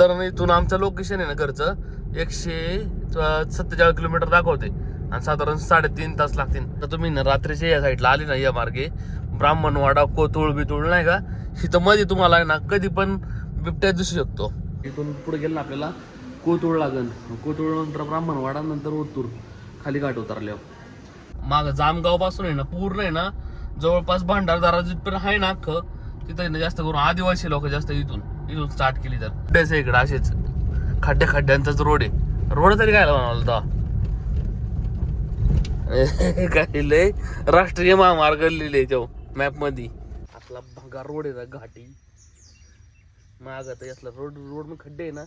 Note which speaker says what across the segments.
Speaker 1: तर इथून आमचं लोकेशन आहे ना घरचं एकशे सत्तेचाळीस किलोमीटर दाखवते. आणि साधारण साडेतीन तास लागतील. तर तुम्ही ना रात्रीच्या या साईडला आली ना या मार्गे. ब्राह्मणवाडा कोतुळ बितुळ नाही का? इथं मध्ये तुम्हाला आहे ना कधी पण बिबट्या दिसू शकतो. इथून पुढे गेलं ना आपल्याला कोतुळ लागन. कोतुळ नंतर ब्राह्मणवाडा नंतर ओतूर. खाली घाट उतरल्यावर. माग जामगावपासून आहे ना पूर्ण आहे ना जवळपास भांडारदारा जिथपर्यंत आहे ना अख्खं तिथं जास्त करून आदिवासी लोक जास्त इथून. इथून स्टार्ट केली तर. खड्ड्याच इकडे असेच. खड्ड्या खड्ड्यांचाच रोड आहे. रोड तरी काय म्हणाला तो. काय लय राष्ट्रीय महामार्ग लिहिले तो मॅपमध्ये आपला भागा रोड आहे ना घाटी. माग आता यातला रोड रोड मग खड्डे आहे ना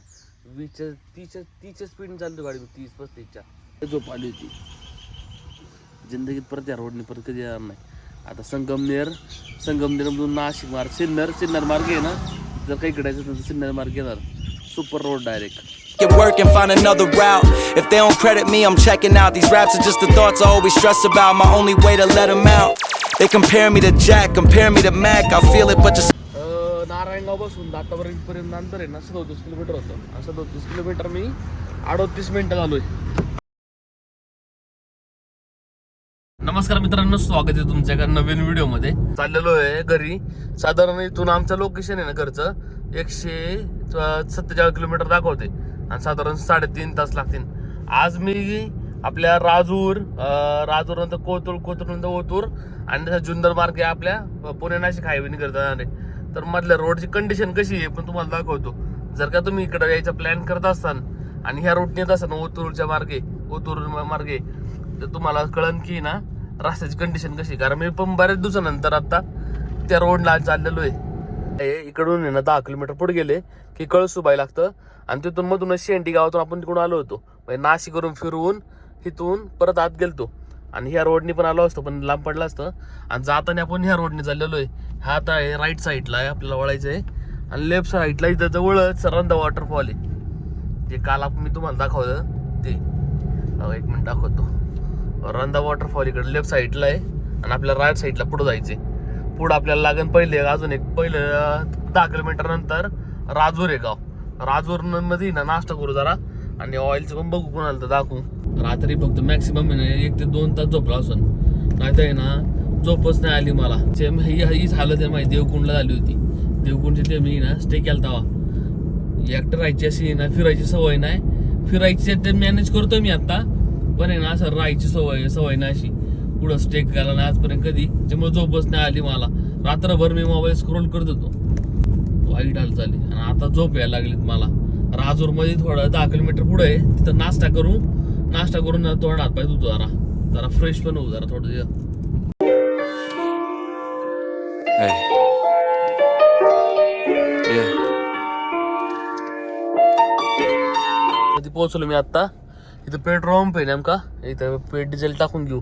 Speaker 1: वीस तीस तीसच्या स्पीड चालतो गाडी तीस पस्तीसच्या. झोप आली होती. जिंदगीत परत या रोडने परत कधी येणार नाही. आता संगमनेर संगमनेरमधून नाशिक मार्ग सिन्नर सिन्नर मार्ग आहे ना जर काही इकडायचं तर सिन्नर मार्ग येणार super road direct
Speaker 2: Get work and find another route. If they don't credit me, I'm checking out. These raps are just the thoughts I always stress about. My only way to let them out. They compare me to Jack, compare me to Mac. I feel it, but just
Speaker 1: um, Narayangaon पासून दातापर्यंत पर्यंत अंतर आहे ना सदोतीस kilometre होतं आणि सदोतीस kilometre मी अडोतीस मिनिटं झालोय नमस्कार मित्रांनो स्वागत आहे तुमच्या एका नवीन व्हिडिओमध्ये चाललेलो आहे घरी. साधारण इथून आमचं लोकेशन आहे ना घरचं. एकशे सत्तेचाळीस किलोमीटर दाखवते. आणि साधारण साडेतीन तास लागतील. आज मी आपल्या राजूर राजूरनंतर राजूर नंतर कोतूर कोतूर नंतर ओतूर आणि तसं मार्ग आहे आपल्या पुणे नाशिक हायवे करता जाणार आहे. तर मधल्या रोडची कंडिशन कशी आहे पण तुम्हाला दाखवतो. जर का तुम्ही इकडे यायचा प्लॅन करत असाल आणि ह्या रोडने येत असाल ओतूरच्या मार्गे ओतूर मार्गे तर तुम्हाला कळन की ना रस्त्याची कंडिशन कशी? कारण मी पण बऱ्याच दिवसानंतर आता त्या रोडला चाललेलो आहे. इकडून आहे ना दहा किलोमीटर पुढे गेले की कळसुबाई लागतं. आणि तिथून मधूनच शेंडी गावातून आपण तिकडून आलो होतो. म्हणजे नाशिकवरून फिरवून इथून परत आत गेलतो. आणि ह्या रोडनी पण आलो असतो पण लांब पडलं असतं. आणि जाताना आपण ह्या रोडने चाललेलो आहे. हा आता आहे राईट साईडला आहे आपल्याला वळायचं आहे. आणि लेफ्ट साईडला इथं जवळच रंदा वॉटरफॉल आहे. जे काल आपण मी तुम्हाला दाखवलं ते. अहो, एक मिनिट दाखवतो. रंदा वॉटरफॉल इकडे लेफ्ट साईडला आहे आणि आपल्या राईट साईडला पुढं जायचे पुढं आपल्याला लागेल पहिले अजून एक पहिले दहा किलोमीटर नंतर राजूर आहे गाव. राजूरमध्ये ना नाश्ता करू जरा आणि ऑइलचं पण बघू कोणाला तर दाखवू. रात्री फक्त मॅक्सिमम एक ते दोन तास झोपला असून. नाही तर आहे ना झोपच नाही आली मला. ते ही हीच हालत आहे माहिती देवकुंडला झाली होती. देवकुंडची ते मी ना स्टे केला तवा एकटं राहायची अशी ना फिरायची सवय नाही. फिरायची ते मॅनेज करतो मी आता. पण आहे ना असं राहायची सवय सवय नाही अशी. पुढं स्टे केला नाही आजपर्यंत कधी. त्यामुळे झोपच नाही आली मला. रात्रभर मी मोबाईल स्क्रोल करत होतो. वाईट हाल झाली. आणि आता झोप यायला लागलीत मला. राजूरमध्ये थोडं दहा किलोमीटर पुढे आहे. तिथं नाश्ता करू. नाश्ता करून ना थोडा हात पाय धुतो जरा. जरा फ्रेश पण होऊ जरा थोडं.
Speaker 2: Hey. Yeah.
Speaker 1: पोहोचलो मी आता इथं पेट्रोल पंप आहे नेमका. इथं पेट डिझेल टाकून घेऊ.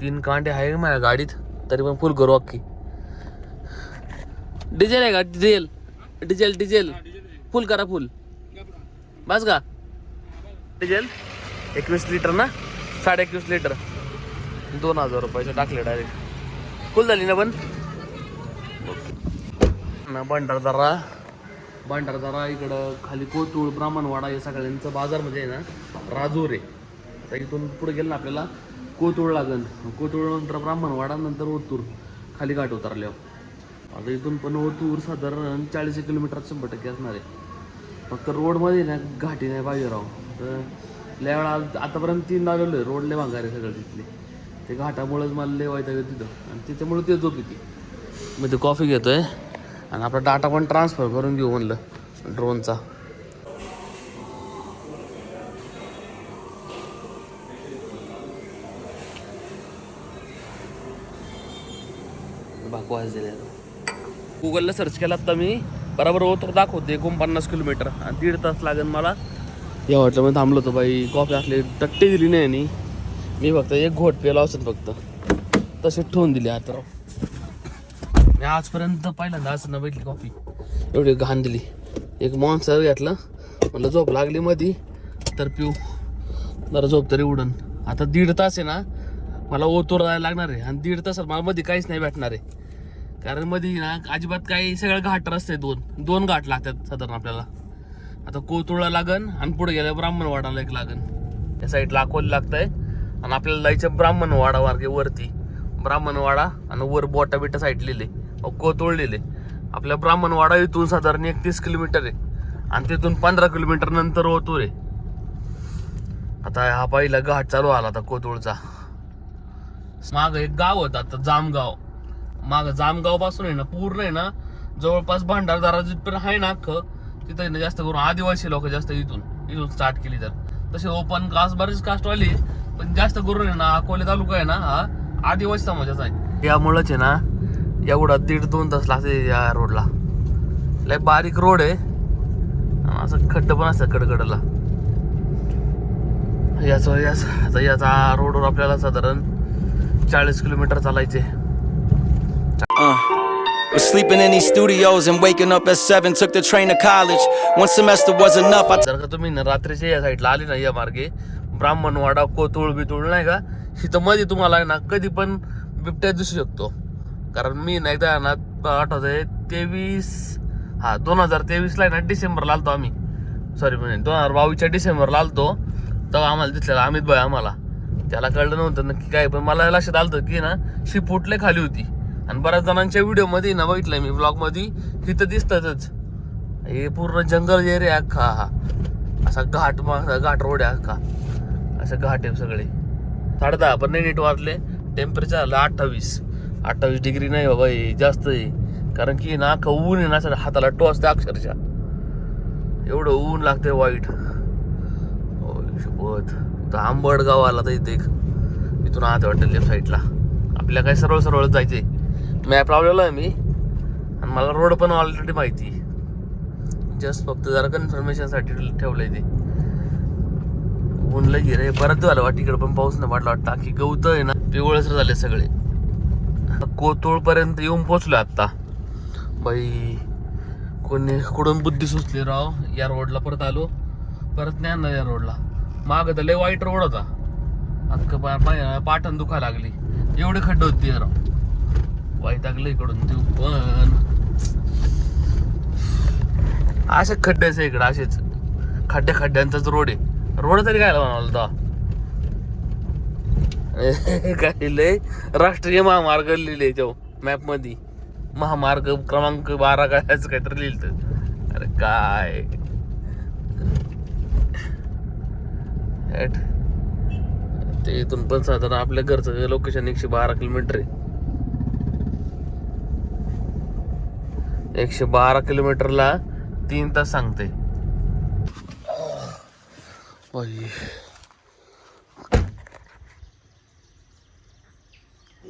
Speaker 1: तीन कांडे आहे माझ्या गाडीत तरी पण फुल करू अख्खी डिझेल आहे का? डिझेल. Diesel diesel. फुल करा फुल बस का? डिझेल एकवीस लिटर ना? साडे एकवीस लिटर दोन हजार रुपयाचे टाकले डायरेक्ट फुल झाली ना पण? ना भंडारदरा भांडारदारा इकडं खाली कोतुळ ब्राह्मणवाडा हे सगळ्यांचं बाजारमध्ये म्हणजे आहे ना राजूर आहे. इथून पुढे गेलं ना आपल्याला कोतुळ लागन. कोतुळ नंतर ब्राह्मणवाडा नंतर ओतूर. खाली घाट उतरल्यावर. आता इथून पण ओतूर साधारण चाळीस किलोमीटर शंभर टक्के असणार आहे. फक्त रोडमध्ये ना घाटी नाही पाहिजे राव. तर लय वेळा आतापर्यंत तीन आलेलो आहे रोड लय भांगार आहे सगळं तिथले. ते घाटामुळेच मला लय वाईट तिथं. आणि त्याच्यामुळे ते झोप येते. मी ते कॉफी घेतोय. आणि आपला डाटा पण ट्रान्सफर करून घेऊ म्हणलं ड्रोनचा बाकवास दिले गुगलला सर्च केला तर मी? बरोबर होतो दाखवते एकोणपन्नास किलोमीटर. आणि दीड तास लागेल मला. या हॉटेलमध्ये थांबलो होतो बाई कॉफी असली टट्टी दिली नाही मी फक्त एक घोट पेला असेल फक्त. तसे ठेवून दिले आता राव. मी आजपर्यंत पहिल्यांदा असं न भेटली कॉफी एवढी घाण दिली एक मॉन्सर घेतलं. मला झोप लागली मधी तर पिऊ. जरा झोप तरी उडन. आता दीड तास आहे ना मला ओतूर जायला लागणार आहे. आणि दीड तासात मला मध्ये काहीच नाही भेटणार आहे. कारण मध्ये ना अजिबात काही सगळं घाट रस्ते दोन. दोन घाट लागतात साधारण आपल्याला. आता कोतुळला लागन आणि पुढे गेल्या ब्राह्मणवाडाला एक लागन. या साईडला अकोला लागतंय. आणि आपल्याला जायचं ब्राह्मणवाडा मार्गे वरती. ब्राह्मणवाडा आणि वर बोटा बिटा साईड लिहिले. कोतुळ आपल्या ब्राह्मणवाडा इथून साधारण एकतीस किलोमीटर आहे. आणि तिथून पंधरा किलोमीटर नंतर ओतूर आहे. आता हा पहिला घाट चालू आला आता कोतोळचा. माग एक गाव होतं आता जामगाव. माग जामगावपासून आहे ना पूर्ण आहे ना जवळपास भंडारदारा जिथपर्यंत आहे ना अख्खं तिथं आहे ना जास्त करून आदिवासी लोक जास्त इथून. इथून स्टार्ट केली तर. तसे ओपन कास्ट बरीच कास्ट वाली पण जास्त करून आहे ना अकोले तालुका आहे ना हा आदिवासी समाजाचा आहे. त्यामुळेच आहे ना एवढा दीड दोन तास लागते या रोडला लय बारीक रोड आहे असं खड्ड पण असतं कडकडला याचा याच आता याचा रोडवर आपल्याला साधारण चाळीस किलोमीटर चालायचे
Speaker 2: Uh. Was sleeping in these studios and waking up at 7. Took the train to college. One semester was enough. I
Speaker 1: जर का तुम्ही ना रात्रीच्या या साईडला आली ना या मार्गे ब्राह्मणवाडा कोतुळ बितुळ नाही का तिथं मध्ये तुम्हाला ना कधी पण बिबट्या दिसू शकतो कारण मी ना एकदा ना आठवत आहे तेवीस हा दोन हजार तेवीसला आहे ना डिसेंबरला आलतो आम्ही. सॉरी म्हणजे दोन हजार बावीसच्या डिसेंबरला आलतो. तेव्हा आम्हाला दिसलेला अमित भाई आम्हाला. त्याला कळलं नव्हतं नक्की काय पण मला लक्षात आलं की ना शिपूटले खाली होती. आणि बऱ्याच जणांच्या व्हिडिओमध्ये ना बघितलं मी ब्लॉगमध्ये तिथं दिसतातच. हे पूर्ण जंगल एरिया अख्खा हा. असा घाट घाट रोड आहे अख्खा. असं घाट आहे सगळे. साडे दहा पण नाही नीट वाजले. टेम्परेचर आलं अठ्ठावीस. अठ्ठावीस डिग्री नाही बाबा हे जास्त आहे. कारण की ना ऊन आहे ना सर हाताला टोचते अक्षरशः. एवढं ऊन लागतंय वाईट. शपथ. तर आंबड गाव आला तर इथे एक. इथून आत वाटतं लेफ्ट साईडला आपल्या काय सरळ सरळ जायचे मॅप लावलेला आहे मी. आणि मला रोड पण ऑलरेडी माहिती. जस्ट फक्त जरा कन्फर्मेशनसाठी ठेवलंय ते. ऊन लगी रे. परत झालं वाट इकडे पण पाऊस नाही वाटला वाटतं. की गवत आहे ना. पिवळसर झाले सगळे. कोतुळपर्यंत येऊन पोचलो आत्ता बाई कोणी कुठून बुद्धी सुचली राव? या रोडला परत आलो. परत नाही आणलं या रोडला माग तर लय वाईट रोड होता. अख्खं पा- पाठण दुखा लागली. एवढे खड्डे होते राव. वाईट लागलं इकडून तू पण. असे खड्डेच आहे इकडे असेच खड्ड्या खड्ड्यांचाच रोड आहे. रोड तरी काय म्हणाल तो? काय लय राष्ट्रीय महामार्ग लिहिले तो मॅपमध्ये महामार्ग क्रमांक बारा काय काहीतरी लिहिलं अरे काय? ते इथून पण साधारण आपल्या घरचं लोकेशन एकशे बारा किलोमीटर आहे. एकशे बारा किलोमीटरला तीन तास सांगते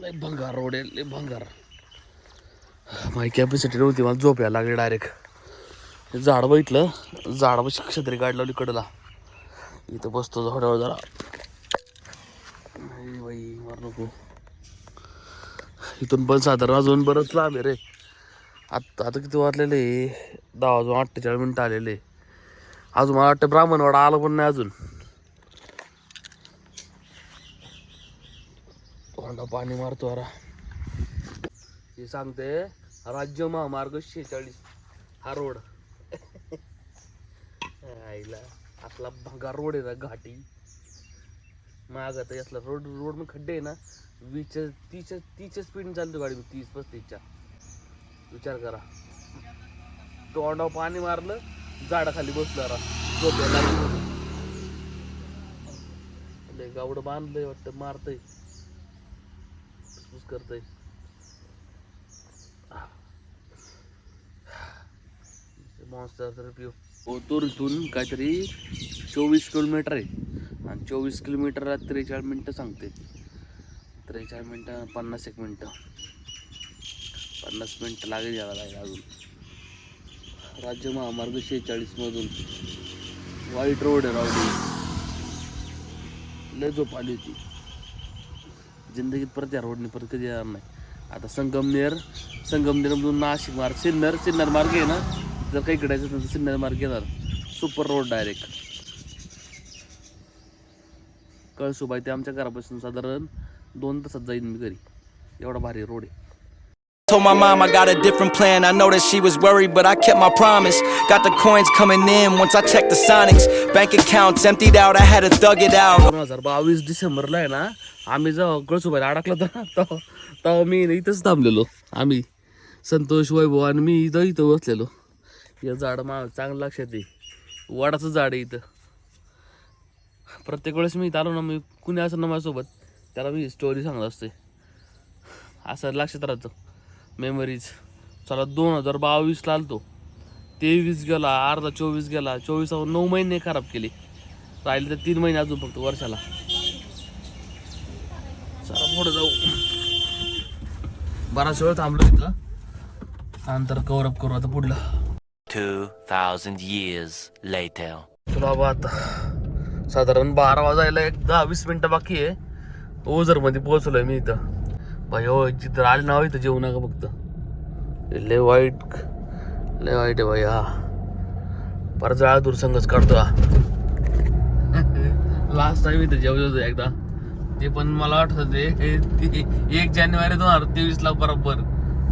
Speaker 1: लय भंगार रोड आहे लय भंगार. माझी कॅपॅसिटी नव्हती मला झोप यायला लागली डायरेक्ट झाड बघितलं झाडापाशी छत्री गाडी लावली कडला. इथं बसतो झाडावर जरा. नाही बाई मार नको. इथून पण साधारण अजून बरंच लांब आहे रे. आत्ता आता किती वाजलेले दहा वाजून अठ्ठेचाळीस मिनिटं आलेले अजून मला वाटतं ब्राह्मणवाडा आलं पण नाही अजून. तोंडा पाणी मारतो अरा हे सांगते राज्य महामार्ग शेहेचाळीस हा रोड. आईला आपला भागा रोड आहे ना घाटी. माग तर यातला रोड रोड मग खड्डे आहे ना वीसच्या तीसच्या तीसच्या स्पीडने चालतो गाडी तीस पस्तीसच्या. विचार करा. तोंडावर पाणी मारलं झाडाखाली बसलं रा झोपायला गावडं बांधलंय वाटतं मारतंय. फुसफुस करतय. मॉन्स्टर तर पिऊ इथून काहीतरी चोवीस किलोमीटर आहे. आणि चोवीस किलोमीटरला त्रेचाळीस मिनटं सांगते. त्रेचाळीस मिनटं पन्नास एक मिनटं. पन्नास मिनटं लागेल यायला लागेल अजून. राज्य महामार्ग शेहेचाळीसमधून वाईट रोड आहे रावडी लय झोप आली होती. जिंदगीत परत या रोडने परत कधी येणार नाही. आता संगमनेर संगमनेरमधून नाशिक मार्ग सिन्नर सिन्नर मार्ग आहे ना? जर काही इकडायचं असेल तर सिन्नर मार्ग येणार. सुपर रोड डायरेक्ट कळसुबाई ते आमच्या घरापासून साधारण दोन तासात जाईन मी घरी. एवढा भारी रोड आहे.
Speaker 2: Told my mom I got a different plan. I know that she was worried, but I kept my promise. Got the coins coming in once I checked the Sonics. Bank accounts emptied out, I had to thug it out.
Speaker 1: दोन हजार बावीस डिसेंबरला आहे ना आम्ही जेव्हा कळसुबाईला अडकलो होतो ना तेव्हा तेव्हा मी इथंच थांबलेलो आम्ही संतोष वैभव आणि मी इथं इथं बसलेलो हे झाड मा चांगलं लक्षात आहे वडाचं झाड आहे इथं प्रत्येक वेळेस मी इथं आलो ना मी कुणी असं ना माझ्यासोबत त्याला मी स्टोरी सांगत असते असं लक्षात राहतं मेमरीज चला दोन हजार बावीसला आलतो. तेवीस गेला अर्धा चोवीस गेला चोवीसावर नऊ महिने खराब केले. राहिले तर तीन महिने अजून फक्त वर्षाला. चला पुढे जाऊ. बराच वेळ थांबलो तिथला नंतर कवर अप करू आता पुढलं.
Speaker 3: 2,000 years later.
Speaker 1: चला बा आता. साधारण बारा वाजायला एक दहा वीस मिनिटं बाकी आहे. ओझरमध्ये पोहोचलोय मी इथं. भाई हो जिथं आले नाव इथं जेवू नका फक्त लय वाईट लय वाईट आहे भाई हा परत जाळा दूरसंगच काढतो हा लास्ट टाइम इथं जेवलो होतो एकदा ते पण मला वाटत ते एक जानेवारी दोन हजार तेवीस ला बरोबर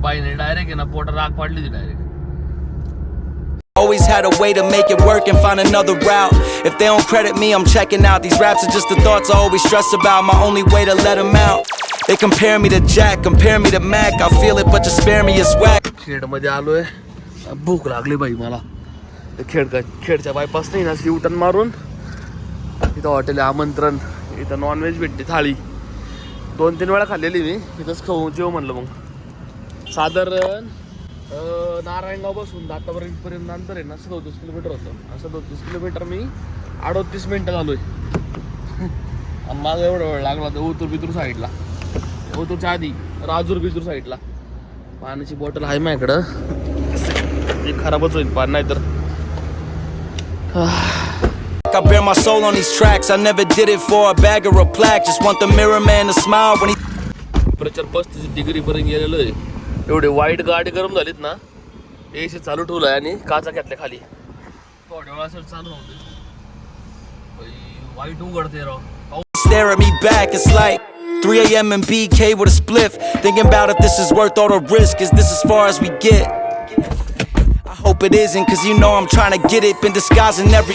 Speaker 1: पाहिजे डायरेक्ट आहे ना पोटात राग पाडली होती direct
Speaker 2: Always had a way to make it work and find another route. If they don't credit me, I'm checking out. These raps are just the thoughts I always stress about. My only way to let them out. They compare me to Jack, compare me to Mac. I feel it, but just spare me, it's whack.
Speaker 1: खेडमध्ये आलोय. भूक लागली बाई मला. ते Khed खेडच्या bypass नाही ना शिवटन मारून इथं हॉटेल आमंत्रण. इथं नॉनव्हेज भेटते थाळी. दोन तीन वेळा खाल्लेली मी. इथंच खाऊ जेव म्हणलं मग. साधारण नारायणगाव बसून दातापर्यंत पर्यंत अंतर आहे ना सदोतीस किलोमीटर होतं. सदोतीस किलोमीटर मी अडोतीस मिनटं झालोय. आणि माझा एवढा वेळ लागला तर उतूर बितूर साईडला. ओतूरच्या आधी राजूर बिजूर साईडला पाण्याची बॉटल आहे माझ्याकडं ती खराबच होईल पाणी नाही तर
Speaker 2: I bear my soul on these tracks. I never did it for a bag or a plaque. Just want the mirror man to smile when he.
Speaker 1: प्रचंड पस्तीस डिग्री पर्यंत गेलेलो आहे एवढे वाईट गाडी गरम झालीत ना एसी चालू ठेवलाय आणि काचा घेतल्या खाली थोड्या वेळासाठी चालू होते वाईट उघडते राव
Speaker 2: stare at me back. It's like 3 a.m. in BK with a spliff. Thinking about if this is worth all the risk. Is this as far as we get? I hope it isn't, cause you know I'm trying to get it. Been disguising every